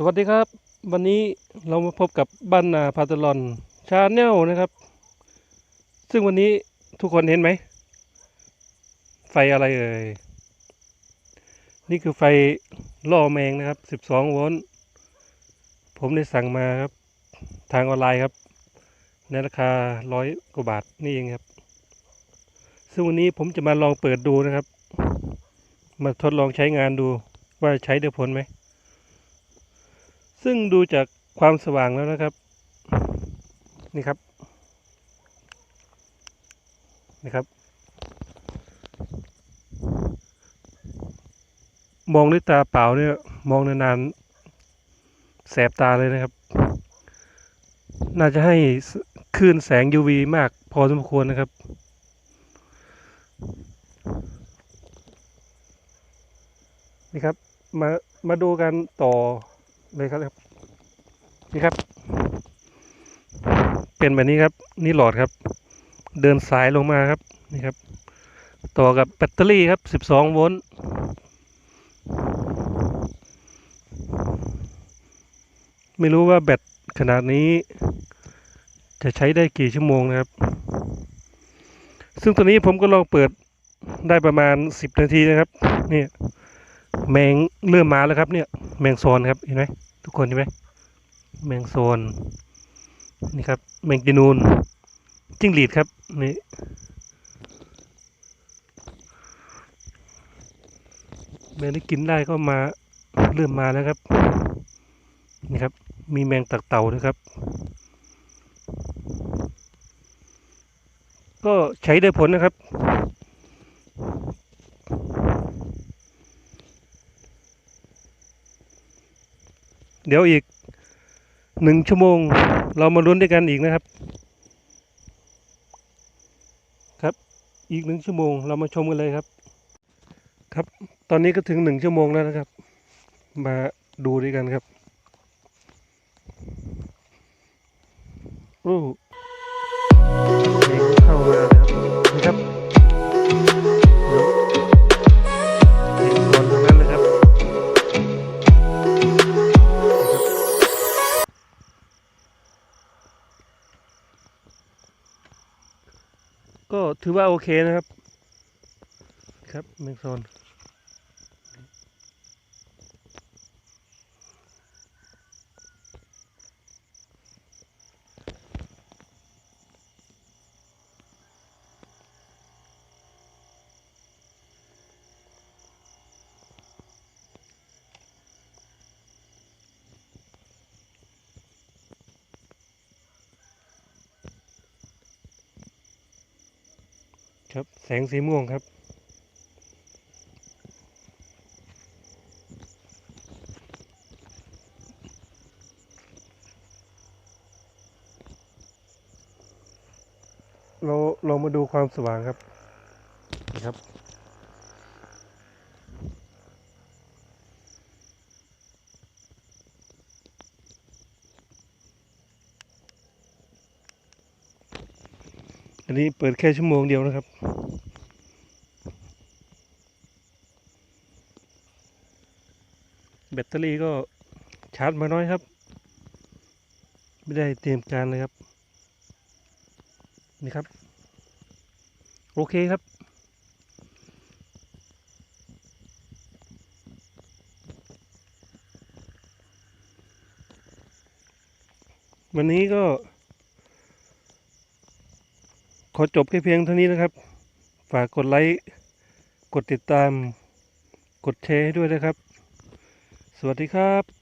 สวัสดีครับ วันนี้เรามาพบกับบ้านนาพาตลอนชาแนลนะครับ ซึ่งวันนี้ทุกคนเห็นไหม ไฟอะไรเอ่ย นี่คือไฟล่อแมงนะครับ 12 โวลต์ผมได้สั่งมาครับ ทางออนไลน์ครับ ในราคาร้อยกว่าบาทนี่เองครับ ซึ่งวันนี้ผมจะมาลองเปิดดูนะครับ มาทดลองใช้งานดูว่าใช้ได้ผลไหม ซึ่งดูจากความสว่างแล้วนะครับ นี่ครับ นี่ครับ มองด้วยตาเปล่าเนี่ยมองนานๆแสบตาเลยนะครับ น่าจะให้คลื่นแสง UV มากพอสมควรนะครับนี่ครับ มา มาดูกันต่อ เลยครับนี่ครับ เป็นแบบนี้ครับ นี่หลอดครับ เดินสายลงมาครับนี่ครับ ต่อกับแบตเตอรี่ครับ 12 โวลต์ไม่รู้ว่าแบตขนาดนี้ จะใช้ได้กี่ชั่วโมงนะครับ ซึ่งตัวนี้ผมก็ลองเปิดได้ประมาณ 10 นาทีนะครับนี่แมงเริ่มมาแล้วครับเนี่ย แมงโซนครับเห็นไหมทุกคนเห็นไหมแมงโซนนี่ครับแมงจีนูนจิ้งหรีดครับนี่แมงที่กินได้ก็มาเริ่มมาแล้วครับนี่ครับ มีแมงตักเต่าด้วยครับ ก็ใช้ได้ผลนะครับ เดี๋ยวอีกหนึ่งชั่วโมง เรามาลุ้นด้วยกันอีกนะครับ ครับอีกหนึ่งชั่วโมง เรามาชมกันเลยครับ ครับ ตอนนี้ก็ถึงหนึ่งชั่วโมงแล้วนะครับ มาดูด้วยกันครับ โอ้ ก็ถือว่าโอเคนะครับ ครับแมงโซน ครับแสงสีม่วงครับ เราเรามาดูความสว่างครับครับ อันนี้เปิดแค่ชั่วโมงเดียวนะครับ แบตเตอรี่ก็ชาร์จมาน้อยครับ ไม่ได้เตรียมการเลยครับ นี่ครับ โอเคครับวันนี้ก็ ขอจบแค่เพียงเท่านี้นะครับ ฝากกดไลค์กดติดตาม กดแชร์ให้ด้วยนะครับ สวัสดีครับ